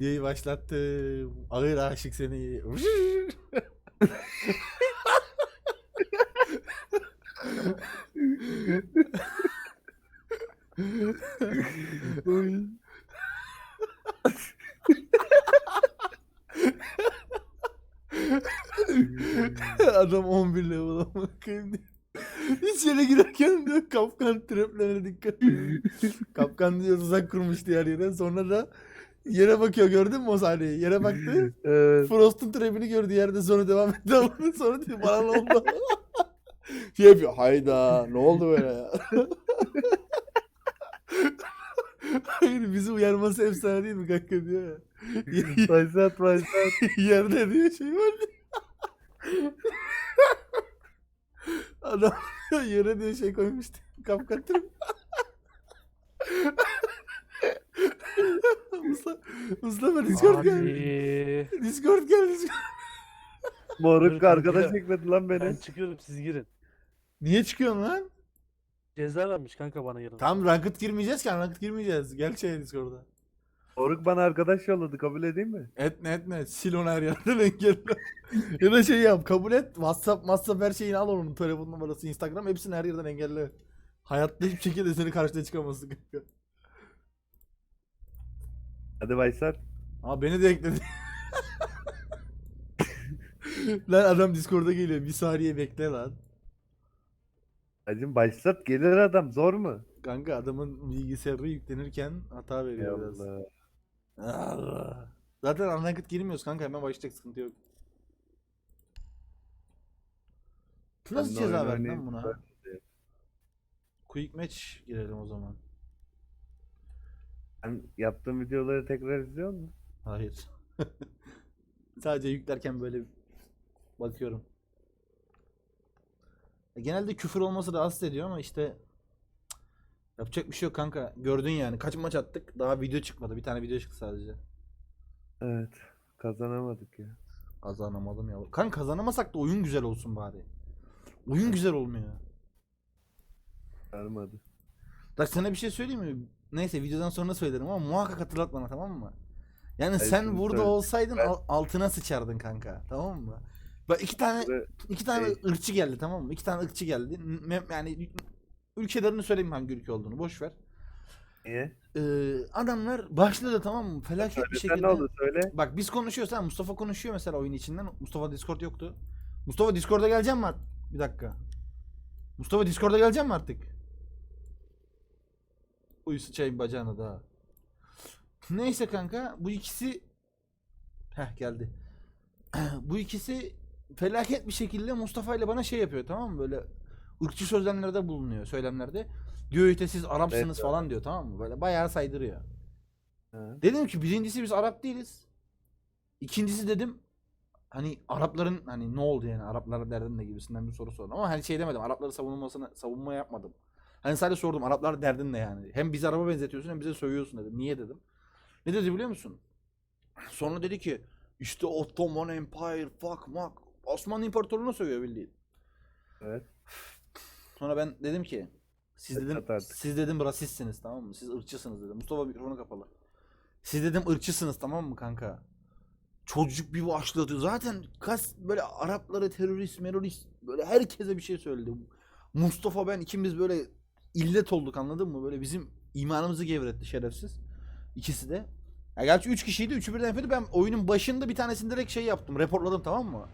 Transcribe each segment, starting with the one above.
Diye başlattı. Ağır aşık seni. Adam 11 level ama diyor. İçeri girerken diyor kapkan traplerine dikkat. kapkan diyor tuzak kurmuş diğer yere. Sonra da yere bakıyor gördün mü o sahneyi? Yere baktı. Evet. Frost'un trap'ini gördü yerde sonra devam etti sonra diyor bana ne oldu? şey yapıyor hayda ne oldu böyle ya? Hayır bizi uyarması efsane değil mi kanka diyor ya. Başlat başlat. Yerde diyor şey var diyor. Adam yere diyor şey koymuştu. Kapkan trap. Mustafa, Mustafa Discord. Abi. Discord geldi. Discord. Moruk arkadaş çekmedi lan beni. Ben çıkıyorum siz girin. Niye çıkıyorsun lan? Ceza vermiş kanka bana yarın. Tam ranked girmeyeceğiz ki ranked girmeyeceğiz. Gel şey Discord'a. Moruk bana arkadaş yolladı kabul edeyim mi? Etme etme. Sil onu her yerden engelle. ya da şey yap kabul et. Whatsapp, Whatsapp her şeyini al onun telefon numarası, Instagram hepsini her yerden engelle. Hayatta hiçbir şekilde seni karşıda çıkamazsın kanka. Hadi başlat. Ama beni de ekledi. lan adam Discord'a geliyor. Bir saniye bekle lan. Hacım başlat gelir adam zor mu? Kanka adamın bilgisayarı yüklenirken hata veriyor biraz. Allah. Allah. Zaten unranked girmiyoruz kanka hemen başlayacak sıkıntı yok. Nasıl Ben de ceza oyun verdin lan oynayayım, buna? Quick match girelim o zaman. Sen yaptığım videoları tekrar izliyor musun? Hayır. Sadece yüklerken böyle bakıyorum. E, Genelde küfür olması rahatsız ediyor ama işte yapacak bir şey yok kanka. Gördün yani. Kaç maç attık? Daha video çıkmadı. Bir tane video çıktı sadece. Evet. Kazanamadık ya. Kazanamadım ya. Kan kazanamasak da oyun güzel olsun bari. Oyun güzel olmuyor. Sarmadı. Bak sana bir şey söyleyeyim mi? Neyse videodan sonra söylerim ama muhakkak hatırlat bana tamam mı? Yani Hayır, sen burada söyle. olsaydın Ben- al- altına sıçardın kanka. Tamam mı? Bak iki tane iki tane şey- ırkçı geldi tamam mı? İki tane ırkçı geldi. Yani ülkelerini söyleyeyim hangi ülke olduğunu boş ver. Niye? Ee, adamlar başladı tamam mı? Felaket bir şekilde. ne oldu söyle. Bak biz konuşuyoruz ha Mustafa konuşuyor mesela oyun içinden. Mustafa Discord yoktu. Mustafa Discord'a geleceğim mi? Bir dakika. Mustafa Discord'a geleceğim mi artık? Uy sıçayım bacağına da. Neyse kanka bu ikisi Heh geldi. bu ikisi felaket bir şekilde Mustafa ile bana şey yapıyor tamam mı? Böyle ırkçı sözlemlerde bulunuyor söylemlerde. Diyor işte siz Arapsınız Evet, falan diyor tamam mı? Böyle bayağı saydırıyor. Ha. Dedim ki birincisi biz Arap değiliz. İkincisi dedim hani Arapların hani ne oldu yani Araplara derdin ne gibisinden bir soru sordum. Ama hani şey demedim Arapları savunmasını savunma yapmadım. Hani sadece sordum Araplar derdin ne yani? Hem bizi Arap'a benzetiyorsun hem bize sövüyorsun dedim. Niye dedim. Ne dedi biliyor musun? Sonra dedi ki işte Ottoman Empire fuck mak. Osmanlı İmparatorluğu'nu sövüyor bildiğin. Evet. Sonra ben dedim ki siz dedim siz dedim rasistsiniz tamam mı? Siz ırkçısınız dedim. Mustafa mikrofonu kapalı. Siz dedim ırkçısınız tamam mı kanka? Çocuk bir başladı. Zaten kas böyle Arapları terörist, merörist böyle herkese bir şey söyledi. Mustafa ben ikimiz böyle illet olduk anladın mı? Böyle bizim imanımızı gevretti şerefsiz. İkisi de. Ya gerçi 3 kişiydi. Üçü birden yapıyordu. Ben oyunun başında bir tanesini direkt şey yaptım. Reportladım tamam mı?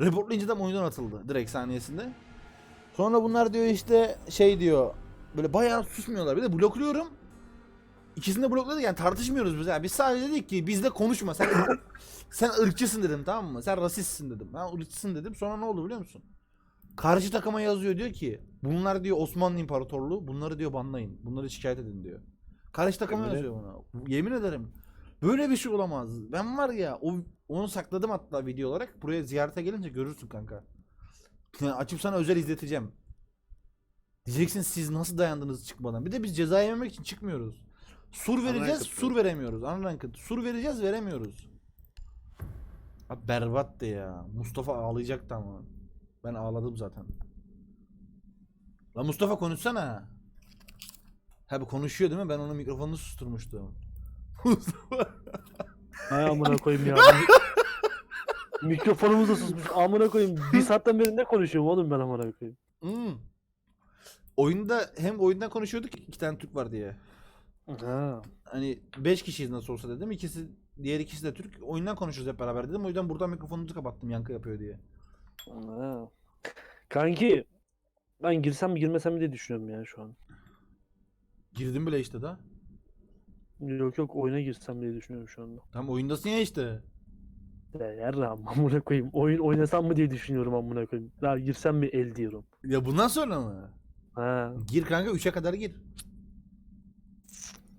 Reportlayınca da oyundan atıldı direkt saniyesinde. Sonra bunlar diyor işte şey diyor. Böyle bayağı susmuyorlar. Bir de blokluyorum. İkisini de blokladık yani tartışmıyoruz biz. Yani biz sadece dedik ki bizle konuşma. Sen sen ırkçısın dedim tamam mı? Sen rasistsin dedim. Ben ırkçısın dedim. Sonra ne oldu biliyor musun? Karşı takıma yazıyor diyor ki bunlar diyor Osmanlı İmparatorluğu. Bunları diyor banlayın. Bunları şikayet edin diyor. Karşı takıma Yemin yazıyor buna. Yemin ederim. Böyle bir şey olamaz. Ben var ya o onu sakladım hatta video olarak. Buraya ziyarete gelince görürsün kanka. Yani açıp sana özel izleteceğim. Diyeceksin siz nasıl dayandınız çıkmadan. Bir de biz ceza yememek için çıkmıyoruz. Sur vereceğiz, sur veremiyoruz. Unranked. Sur vereceğiz, veremiyoruz. Abi berbattı ya. Mustafa ağlayacaktı ama. Ben ağladım zaten. Lan Mustafa konuşsana. Ha bu konuşuyor değil mi? Ben onun mikrofonunu susturmuştum. Mustafa. Hay amına koyayım ya. Mikrofonumuz da susmuş. Amına koyayım. Bir saatten beri ne konuşuyorum oğlum ben amına koyayım. Hmm. Oyunda hem oyundan konuşuyorduk iki tane Türk var diye. Ha. Hani 5 kişiyiz nasıl olsa dedim. İkisi diğer ikisi de Türk. Oyundan konuşuyoruz hep beraber dedim. O yüzden buradan mikrofonunuzu kapattım yankı yapıyor diye. Ha. Kanki ben girsem mi girmesem mi diye düşünüyorum ya şu an. Girdim bile işte da. Yok yok oyuna girsem diye düşünüyorum şu anda. Tam oyundasın ya işte. Ya yarrağım amına koyayım. Oyun oynasam mı diye düşünüyorum amına koyayım. Daha girsem mi el diyorum. Ya bundan sonra mı? Ha. Gir kanka 3'e kadar gir.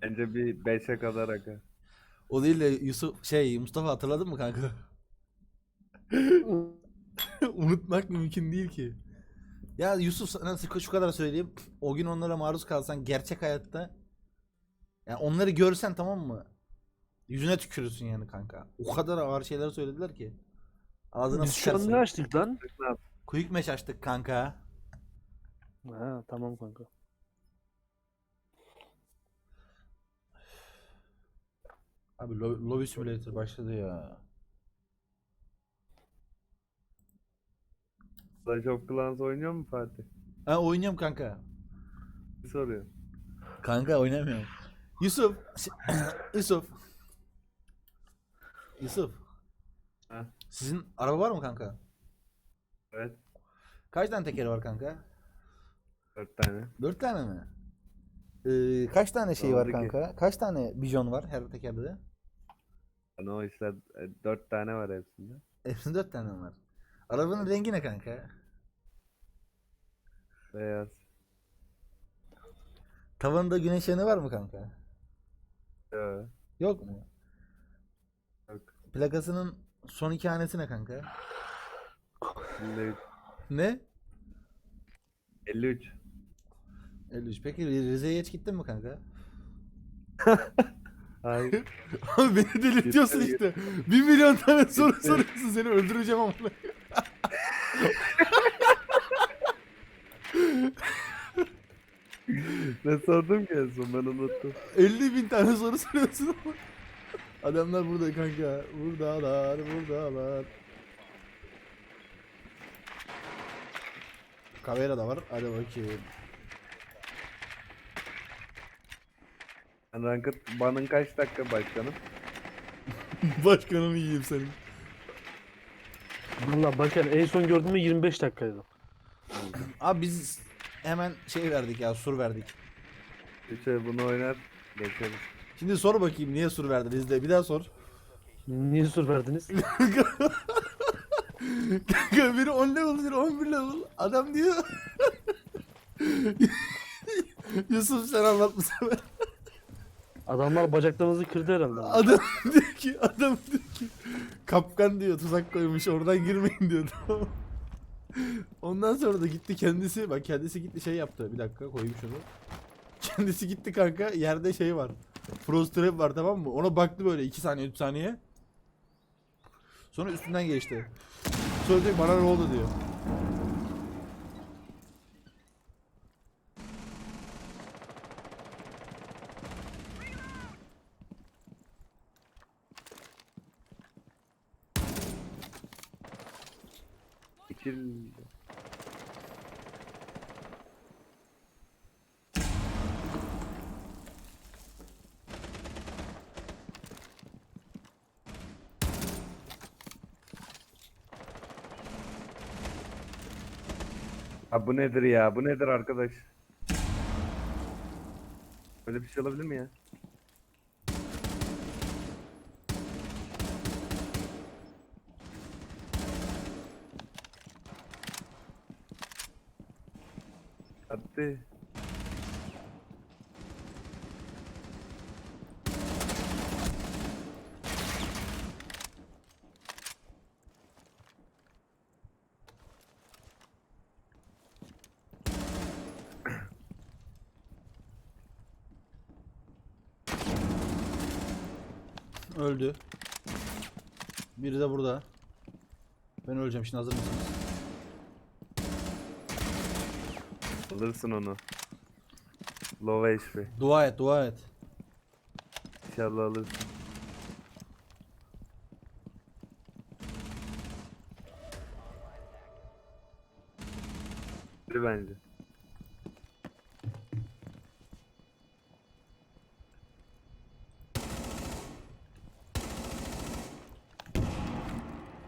Bence bir 5'e kadar aga. O değil de Yusuf şey Mustafa hatırladın mı kanka? Unutmak mümkün değil ki. Ya Yusuf sana şu şu kadar söyleyeyim. O gün onlara maruz kalsan gerçek hayatta yani onları görsen tamam mı? Yüzüne tükürürsün yani kanka. O kadar ağır şeyler söylediler ki. Ağzına Biz şu an ne açtık lan? Quick match açtık kanka. Ha tamam kanka. Abi lo- Lobby Simulator başladı ya. Clash of Clans oynuyor mu Fatih? Ha oynuyorum kanka. Soruyor. Kanka oynamıyorum. Yusuf. Yusuf. Yusuf. Ha? Sizin araba var mı kanka? Evet. Kaç tane tekeri var kanka? 4 tane. Dört tane mi? Ee, kaç tane şey var ki. kanka? Kaç tane bijon var her tekerde de? Yani o işte 4 tane var hepsinde. Hepsinde dört tane var. Arabanın rengi ne kanka? Beyaz. Tavanında güneş yanığı var mı kanka? Yo, Yok mu? Yok. Plakasının son iki hanesi ne kanka? 53. Ne? 53. 53. Peki Rize'ye hiç gittin mi kanka? Hayır. Abi beni delirtiyorsun işte. Bir milyon tane soru soruyorsun seni öldüreceğim ama. ne sordum ki en son ben unuttum. 50 bin tane soru soruyorsun ama. Adamlar burada kanka. Buradalar, buradalar. Kavera da var. Hadi bakayım. Ranked banın kaç dakika başkanım? Başkanını yiyeyim senin. Valla bakın en son gördüğümde 25 dakikaydı. Abi biz hemen şey verdik ya sur verdik. Üçe bunu oynar geçeriz. Şimdi sor bakayım niye sur verdiniz de bir daha sor. Niye sur verdiniz? Kanka biri 10 level biri 11 level. Adam diyor. Yusuf sen anlat bu sefer. Adamlar bacaklarınızı kırdı herhalde. Adam diyor ki adam diyor ki kapkan diyor tuzak koymuş oradan girmeyin diyor tamam? Ondan sonra da gitti kendisi bak kendisi gitti şey yaptı bir dakika koyayım şunu. Kendisi gitti kanka yerde şey var. Frost trap var tamam mı? Ona baktı böyle 2 saniye 3 saniye. Sonra üstünden geçti. Sonra diyor bana ne oldu diyor. İkil... Ha bu nedir ya? Bu nedir arkadaş? Böyle bir şey olabilir mi ya? Öldü. Biri de burada. Ben öleceğim şimdi hazır mısınız? Alırsın onu. Low HP. Dua et dua et. İnşallah alırsın. Biri bence.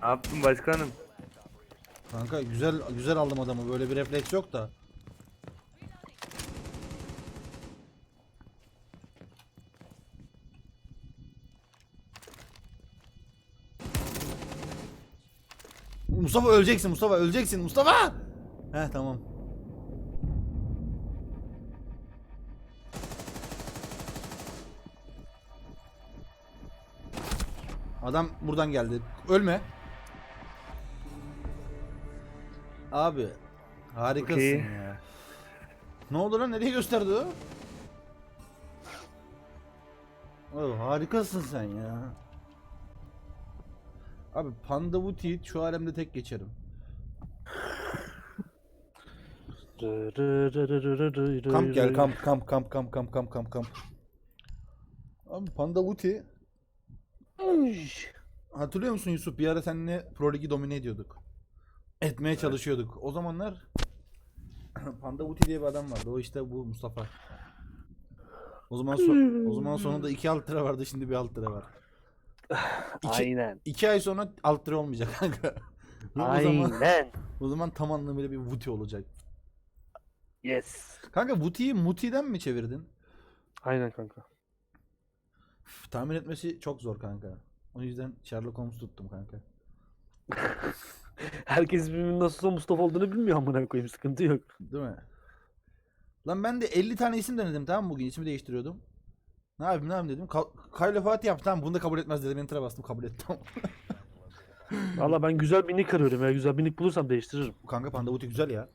Yaptın başkanım? Kanka güzel güzel aldım adamı. Böyle bir refleks yok da. Mustafa öleceksin Mustafa öleceksin Mustafa. He tamam. Adam buradan geldi. Ölme. Abi harikasın Okey. ya. Ne oldu lan? Nereye gösterdi o? Oo, harikasın sen ya. Abi Panda Woody'yi şu alemde tek geçerim. Kamp gel kamp kamp kamp kamp kamp kamp kamp kamp. Abi Panda Woody hatırlıyor musun Yusuf? Bir ara seninle Pro Ligi domine ediyorduk. Etmeye çalışıyorduk. O zamanlar Panda Wuti diye bir adam vardı. O işte bu Mustafa. O zaman so- o zaman sonunda 2 alt lira vardı şimdi bir alt lira var. İki, Aynen. iki ay sonra alt lira olmayacak kanka. o zaman Aynen. o zaman tam anlamıyla bir Wuti olacak. Yes. Kanka Wuti'yi Muti'den mi çevirdin? Aynen kanka. Üf, tahmin etmesi çok zor kanka. O yüzden Sherlock Holmes tuttum kanka. Herkes birbirinin nasıl Mustafa olduğunu bilmiyor amına koyayım sıkıntı yok. Değil mi? Lan ben de 50 tane isim denedim tamam mı bugün ismi değiştiriyordum. Ne yapayım ne yapayım dedim. Ka- Kayla Fatih yaptı tamam bunu da kabul etmez dedim. Enter'a bastım kabul ettim. Valla ben güzel bir nick arıyorum ya. Güzel bir nick bulursam değiştiririm. Kanka Panda Buti güzel ya.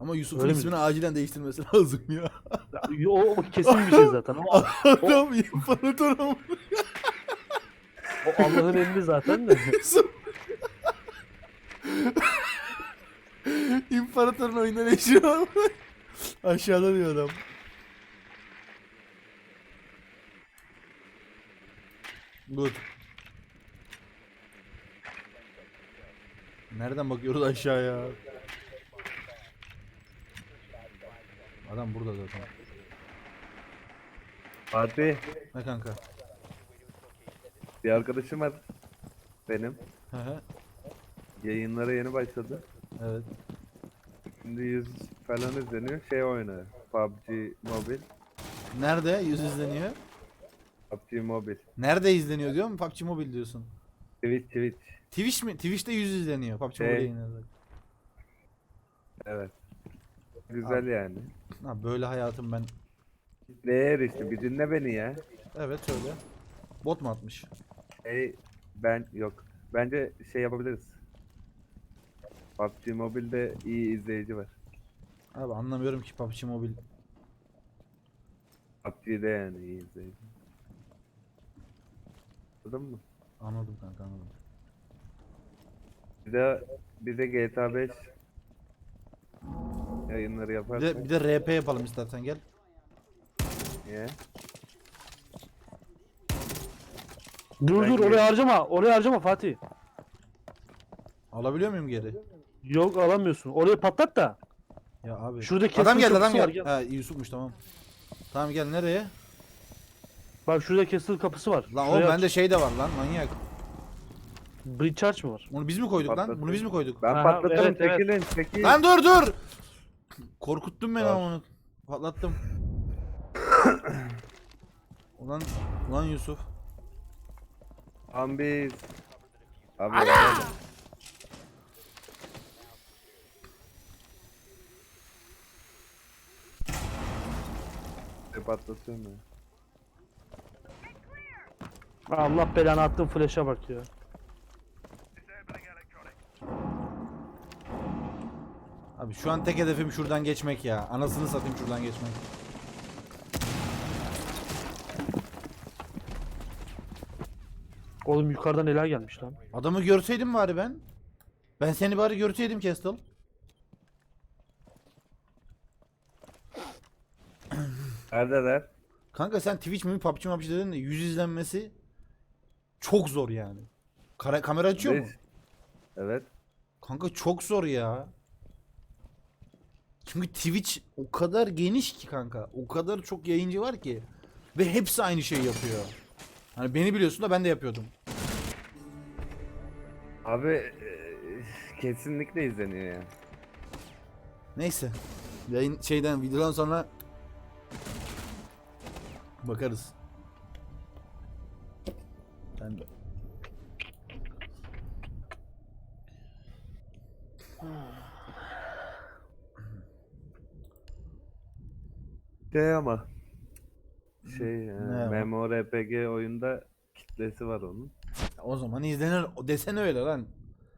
Ama Yusuf'un Öyle mi? ismini acilen değiştirmesi lazım ya. Ya, O, o kesin bir şey zaten. O, Adam imparatorum. O Allah'ın emri zaten de. İmparatorun oyundan yaşıyor. Aşağıda diyor adam. Good. Nereden bakıyoruz aşağıya? Adam burada zaten. Fatih Ne kanka? Bir arkadaşım var. Benim. Hı hı. Yayınlara yeni başladı. evet. Şimdi 100 falan izleniyor. Şey oynuyor. PUBG Mobile. Nerede yüz izleniyor? PUBG Mobile. Nerede izleniyor diyor mu? PUBG Mobile diyorsun. Twitch Twitch. Twitch mi? Twitch'te yüz izleniyor. PUBG Şey. Mobile yayınladı. Evet. Güzel yani. Ha böyle hayatım ben. Değer işte bir dinle beni ya. Evet söyle. Bot mu atmış? Hey ben yok. Bence şey yapabiliriz. PUBG Mobile'de iyi izleyici var. Abi anlamıyorum ki PUBG Mobile. PUBG'de yani iyi izleyici. Anladın mı? Anladım kanka anladım. Bir de bir de GTA 5 yayınları Bir yaparsak de, bir de RP yapalım istersen gel. niye? Dur Ben dur oraya harcama. Oraya harcama Fatih. Alabiliyor muyum geri? Yok alamıyorsun. Orayı patlat da. Ya abi. Şurada adam keskin geldi adam kapısı var, geldi. gel. Ha Yusuf'muş tamam. Tamam gel nereye? Bak şurada castle kapısı var. Lan oğlum bende şey de var lan manyak. Bridge charge mı var? Onu biz mi koyduk lan? Bunu biz mi koyduk? Ben Aha, patlatırım evet, evet. çekilin çekil. Lan dur dur. Korkuttun beni Var. ama onu. Patlattım. ulan ulan Yusuf. Lan biz. Abi orada. Patlatıyorum ya. Allah belanı attığın flash'a bak ya. Abi şu an tek hedefim şuradan geçmek ya. Anasını satayım şuradan geçmek. Oğlum yukarıdan neler gelmiş lan. Adamı görseydim bari ben. Ben seni bari görseydim Castle. Neredeler? Kanka sen Twitch mi PUBG mi dedin de yüz izlenmesi çok zor yani. Kara, kamera açıyor mu? Beş. Evet. Kanka çok zor ya. Çünkü Twitch o kadar geniş ki kanka. O kadar çok yayıncı var ki. Ve hepsi aynı şeyi yapıyor. Hani beni biliyorsun da ben de yapıyordum. Abi e, kesinlikle izleniyor ya. Neyse. Yayın şeyden videodan sonra bakarız. Ben de. Şey ama şey e, Ne ama? MMORPG oyunda kitlesi var onun. O zaman izlenir. O Desene öyle lan.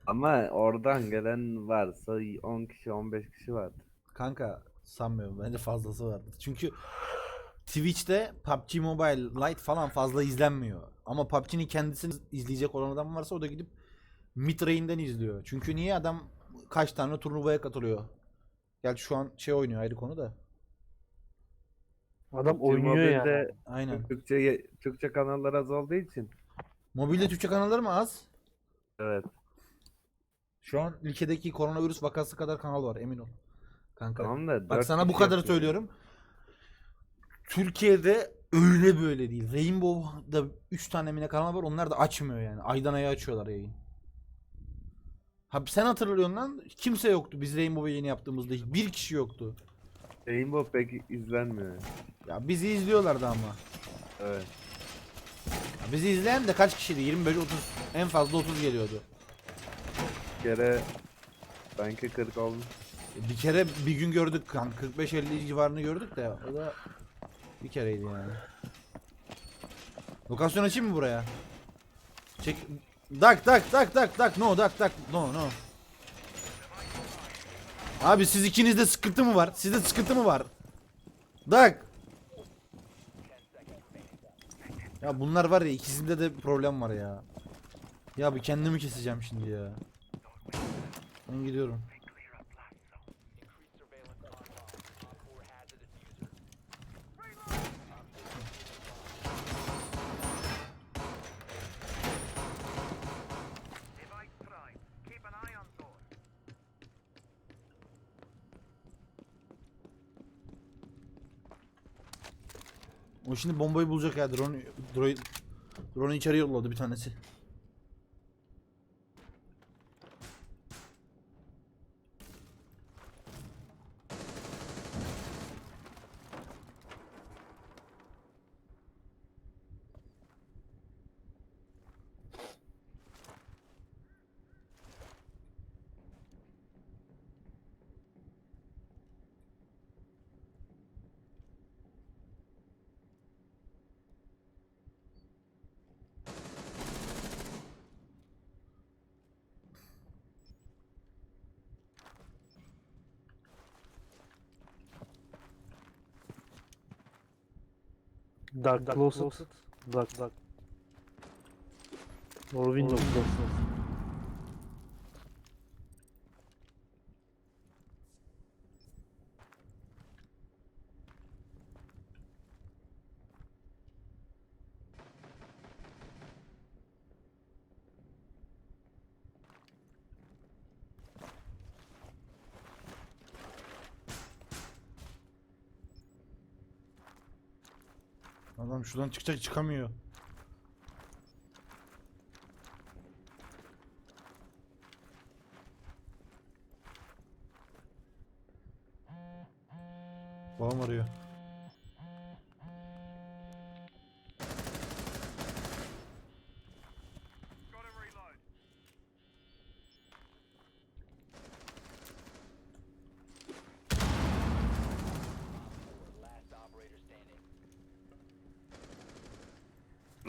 Ama oradan gelen varsa 10 kişi 15 kişi vardı. Kanka sanmıyorum. Bence fazlası vardır. Çünkü Twitch'te PUBG Mobile Lite falan fazla izlenmiyor. Ama PUBG'nin kendisini izleyecek olan adam varsa o da gidip mid lane'den izliyor. Çünkü niye adam kaç tane turnuvaya katılıyor? Gerçi şu an şey oynuyor ayrı konu da. Adam oynuyor ya. Aynen. Türkçe Türkçe kanallar az olduğu için. Mobilde Türkçe kanalları mı az? Evet. Şu an ülkedeki koronavirüs vakası kadar kanal var emin ol. Kanka. Tamam da Bak sana bu kişi kadar yapıyor. söylüyorum. Türkiye'de öyle böyle değil. Rainbow'da 3 tane mine kanal var. Onlar da açmıyor yani. Aydan aya açıyorlar yayın. Ha sen hatırlıyorsun lan. Kimse yoktu biz Rainbow yayını yaptığımızda. Bir kişi yoktu. Rainbow pek izlenmiyor. Ya bizi izliyorlardı ama. Evet. Ya bizi izleyen de kaç kişiydi? 25 30 en fazla 30 geliyordu. Bir kere sanki 40 olmuş. E, Bir kere bir gün gördük kan 45-50 civarını gördük de o da bir kereydi yani. Lokasyon açayım mı buraya? Çek dak dak dak dak dak no dak dak no no. Abi siz ikinizde sıkıntı mı var? Sizde sıkıntı mı var? Dak. Ya bunlar var ya ikisinde de problem var ya. Ya bir kendimi keseceğim şimdi ya. Ben gidiyorum. O şimdi bombayı bulacak ya drone drone drone'u içeri yolladı bir tanesi. Dark Closet. Dark Dark. Or Windows Closet. Şuradan çıkacak çıkamıyor. Babam arıyor.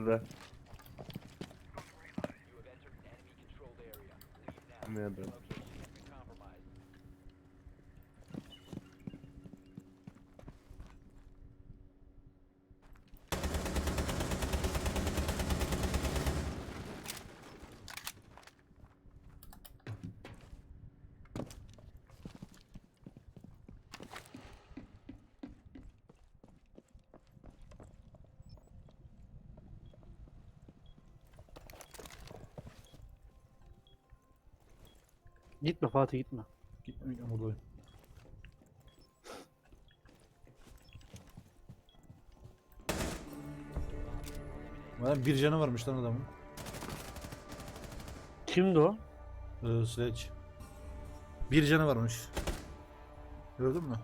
Burada. Bilmiyorum. Gitme Fatih gitme. Gitme gitme buradayım. Lan bir canı varmış lan adamın. Kimdi o? Ee, Sledge. Bir canı varmış. Gördün mü?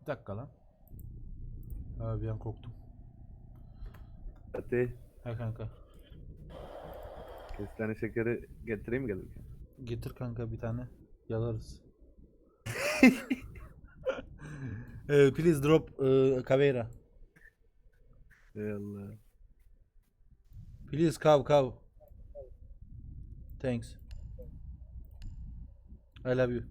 bir dakika lan. Abi an korktum. Fatih, Ha kanka. Kestane şekeri getireyim mi gelirken? Getir kanka bir tane. Yalarız. Ee, please drop uh, Caveira. Ey Allah. Please cow cow. Thanks. I love you.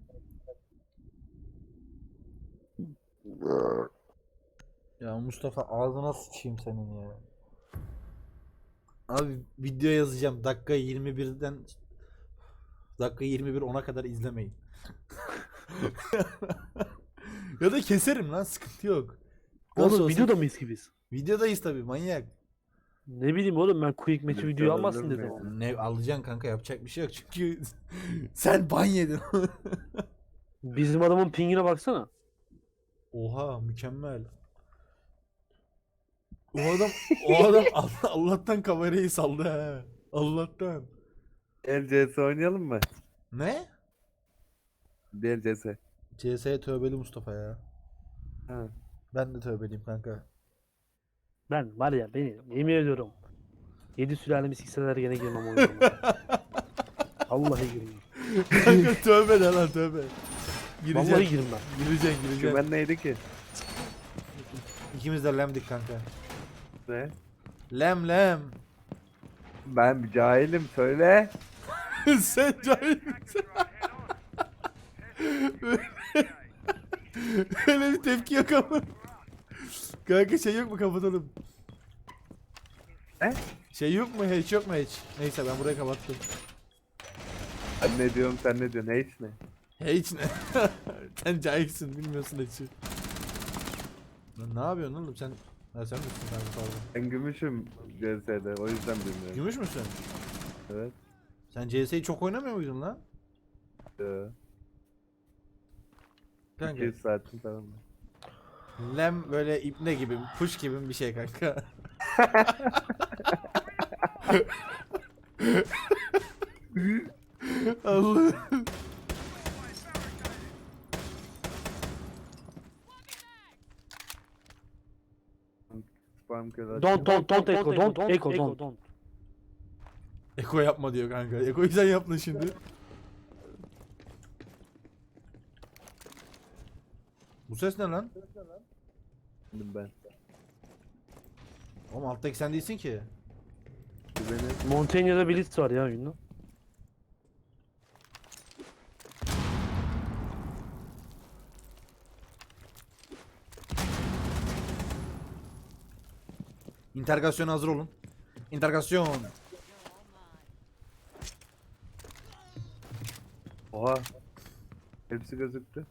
Ya Mustafa ağzına sıçayım senin ya. Abi video yazacağım. Dakika 21'den dakika 21 10'a kadar izlemeyin. ya da keserim lan sıkıntı yok. Nasıl Oğlum olsa- videoda mıyız ki biz? Videodayız tabi manyak. Ne bileyim oğlum ben quick match'i Lütfen videoyu almasın öldürme dedim. ya. Ne alacaksın kanka yapacak bir şey yok çünkü sen ban yedin. Bizim adamın pingine baksana. Oha mükemmel. O adam o adam Allah, Allah'tan kamerayı saldı ha. Allah'tan. Gel CS oynayalım mı? Ne? Gel CS. Tövbeli Mustafa ya. Ha. Ben de tövbeliyim kanka. Ben var ya beni yemin ediyorum. 7 sülalemi sikseler gene girmem oyuna. Vallahi girmem. kanka tövbe de lan tövbe. Gireceksin. Vallahi girmem. Gireceksin gireceksin. Güven neydi ki? İkimiz de lemdik kanka. Ne? Lem lem. Ben bir cahilim söyle. Sen cahil misin? Öyle bir tepki yok ama. Kanka şey yok mu kapatalım? Ne? Şey yok mu hiç yok mu hiç? Neyse ben burayı kapattım. Ben ne diyorum sen ne diyorsun? Ne hiç ne? Hiç ne? sen cahilsin bilmiyorsun hiç. Lan ne yapıyorsun oğlum sen? Ha sen misin kanka pardon. Ben gümüşüm CS'de o yüzden bilmiyorum. Gümüş müsün? Evet. Sen CS'yi çok oynamıyor muydun lan? Ee, Kanka. 200 saatim falan. var. Lem böyle ipne gibi, kuş gibi bir şey kanka. Allah. Spam kör Don't don't don't echo don't echo don't. Eko yapma diyor kanka. Eko'yu sen yaptın şimdi. Bu ses ne lan? açtım ben. Oğlum alttaki sen değilsin ki. Beni Montaigne'da Blitz var ya oyunda. İntergasyona hazır olun. İntergasyon. Oha. Hepsi gözüktü.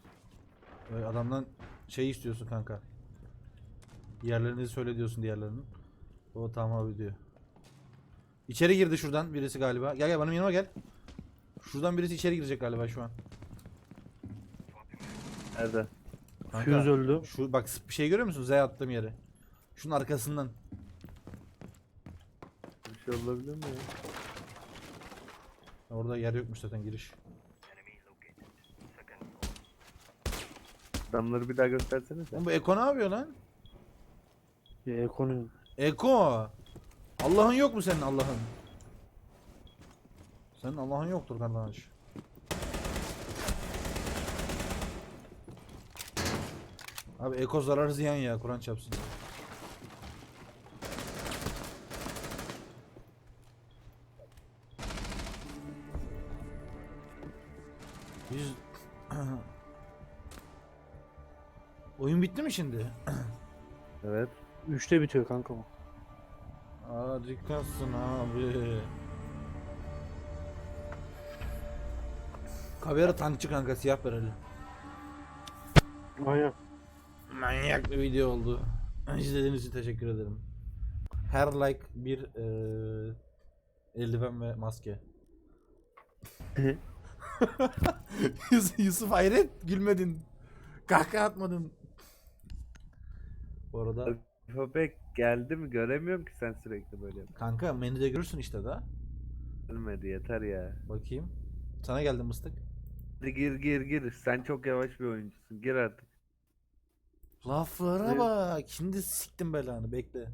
Adamdan şey istiyorsun kanka. Yerlerinizi söyle diyorsun diğerlerinin. O tamam abi diyor. İçeri girdi şuradan birisi galiba. Gel gel benim yanıma gel. Şuradan birisi içeri girecek galiba şu an. Nerede? Kanka, Fuse öldü. Şu bak bir şey görüyor musun? Z attığım yeri. Şunun arkasından. Şey olabilir mi ya? Orada yer yokmuş zaten giriş. Adamları bir daha göstersene. Oğlum bu Eko ne yapıyor lan? Ya Eko'nun Eko! Allah'ın yok mu senin Allah'ın? Senin Allah'ın yoktur kardeş. Abi Eko zarar ziyan ya Kur'an çapsın. Şimdi? Evet. 3'te bitiyor kanka o. Harikasın abi. Kavera tankçı kanka siyah bereli. Aynen. Manyak bir video oldu. İzlediğiniz için teşekkür ederim. Her like bir eee Eldiven ve maske. Yus- Yusuf hayret gülmedin. Kahkaha atmadın. Bu arada Köpek geldi mi göremiyorum ki sen sürekli böyle yap. kanka menüde görürsün işte da. Gelmedi yeter ya. Bakayım. Sana geldi mıstık. Hadi gir gir gir. Sen çok yavaş bir oyuncusun. Gir artık. Laflara Buyur. bak. Şimdi siktim belanı bekle.